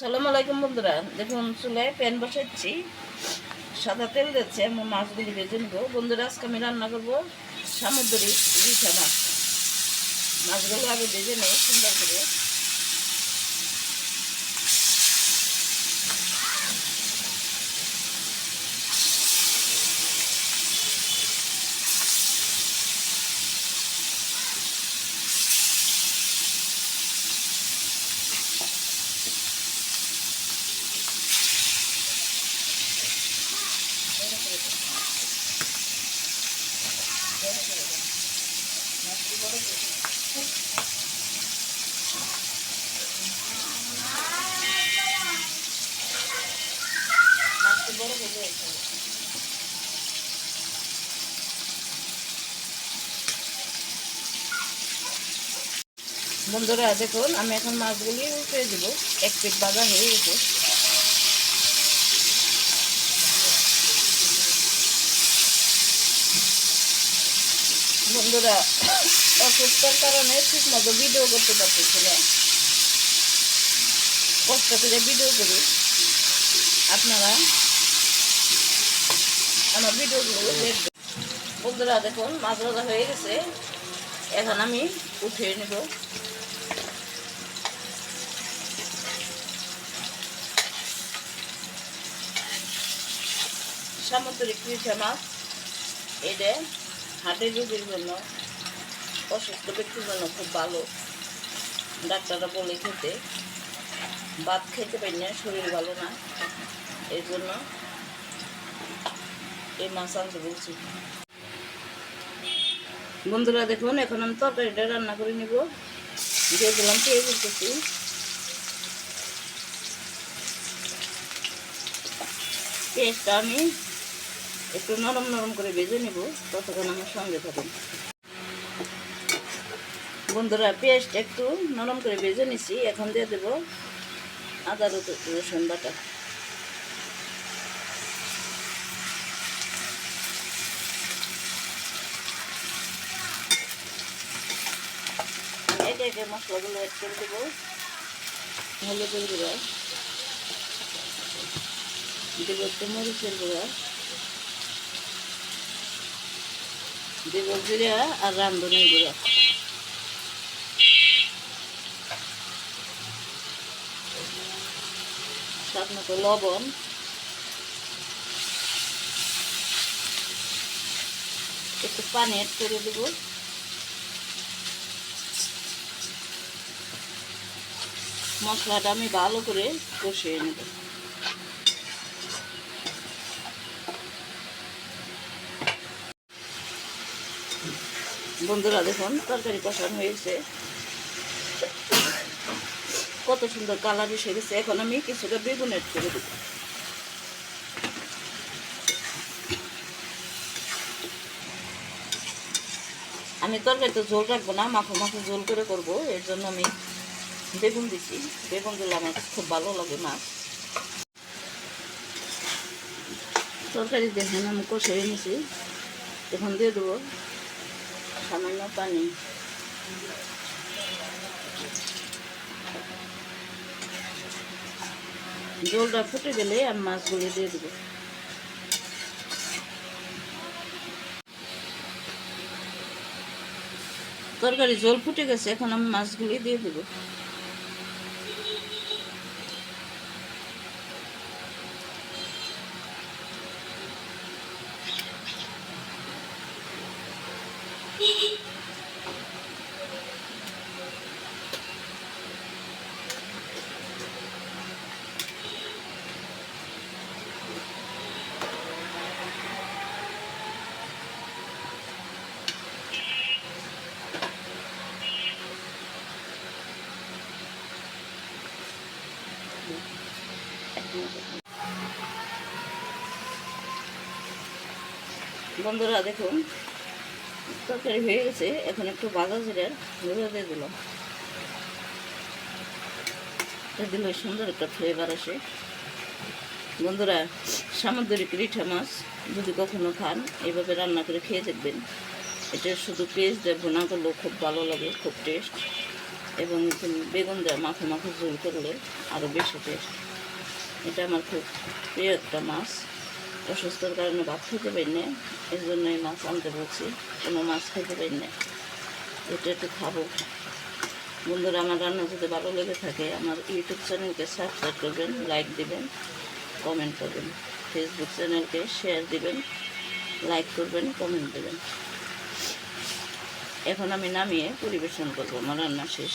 সালাম আলাইকুম বন্ধুরা। দেখুন, চুলে প্যান বসাচ্ছি। সাদা তেল দিচ্ছে, আমি মাছগুলি ভেজে নেব বন্ধুরা, আজকে আমি রান্না করব সামুদ্রিক রিঠা মাছ মাছগুলো আগে ভেজে নেই, সুন্দর করে। বন্ধুরা দেখুন আমি এখন মাছগুলি উঠে দেবো। এক পিট বাজা হয়ে গেছে। বন্ধুরা অসুস্থতার কারণে ঠিক মতো ভিডিও করতে পারতেছি না। কষ্ট করে ভিডিও করি। আপনারা আমার ভিডিওগুলো দেখবেন। বন্ধুরা, দেখুন, মাছ হয়ে গেছে। এখন আমি উঠিয়ে নেব। সামুদ্রিক রিঠা মাছ। এটা হার্টের রোগীর জন্য, অসুস্থ ব্যক্তির জন্য খুব ভালো। ডাক্তাররা বলে খেতে, ভাত খেতে পারি না, শরীর ভালো না। এই জন্য এই মাছ আনতে বলছি। বন্ধুরা দেখুন, এখন আমি তরকারিটা রান্না করে নিব। দিয়ে দিলাম পেঁয়াজ কুচি। পেঁয়াজটা আমি একটু নরম নরম করে ভেজে নিব, ততক্ষণ আমার সঙ্গে থাকুন। বন্ধুরা, পেস্ট একটু নরম করে ভেজে নিছি, এখন দিয়ে দেবো আদা রসুন বাটা। একে একে মশলাগুলো অ্যাড করে দেবো। হলুদের গুঁড়া। দেব একটু মরিচের গুঁড়া। দেব জিরা আর রান্ধনের গুঁড়া। স্বাদ মতো লবণ। একটু পানি অ্যাড করে দেবো। মশলাটা আমি ভালো করে কষিয়ে নেব। বন্ধুরা দেখুন, তরকারি কষানো হয়েছে। কত সুন্দর কালার এসে গেছে। এখন আমি কিছুটা বেগুন এড করে দেবো। আমি তরকারিতে ঝোল রাখব না, মাখো মাখো ঝোল করে করব। এর জন্য আমি বেগুন দিছি। বেগুন দিলে আমার খুব ভালো লাগে মাছ। তরকারি দেখেন, আমি কষে নিয়েছি এখন দিয়ে দেবো। সামান্য পানি। জলটা ফুটে গেলে আমি মাছগুলি দিয়ে দেবো। তরকারি জল ফুটে গেছে, এখন আমি মাছগুলি দিয়ে দেবো। বন্ধুরা, দেখুন, তরকারি হয়ে গেছে। এখন একটু বাদা জিরার গুঁড়ো দিয়ে এটা দিলে সুন্দর একটা ফ্লেভার আসে। বন্ধুরা সামুদ্রিক রিঠা মাছ যদি কখনো খান এইভাবে রান্না করে খেয়ে দেখবেন। এটা শুধু পেস্ট দিয়ে ভুনা করলেও খুব ভালো লাগে, খুব টেস্ট এবং বেগুন দেওয়া মাখে মাখে ঝোল করলে আরও বেশি টেস্ট এটা আমার খুব প্রিয় একটা মাছ। অসুস্থর কারণে ভাত খেতে পারি না এর জন্য এই মাছ আনতে বলছি, কোনো মাছ খেতে পারি না এটা একটু খাব। বন্ধুরা, আমার রান্না যদি ভালো লেগে থাকে, আমার ইউটিউব চ্যানেলকে সাবস্ক্রাইব করবেন লাইক দিবেন কমেন্ট করবেন। ফেসবুক চ্যানেলকে শেয়ার দিবেন লাইক করবেন কমেন্ট দেবেন। এখন আমি নামিয়ে পরিবেশন করব আমার রান্না শেষ।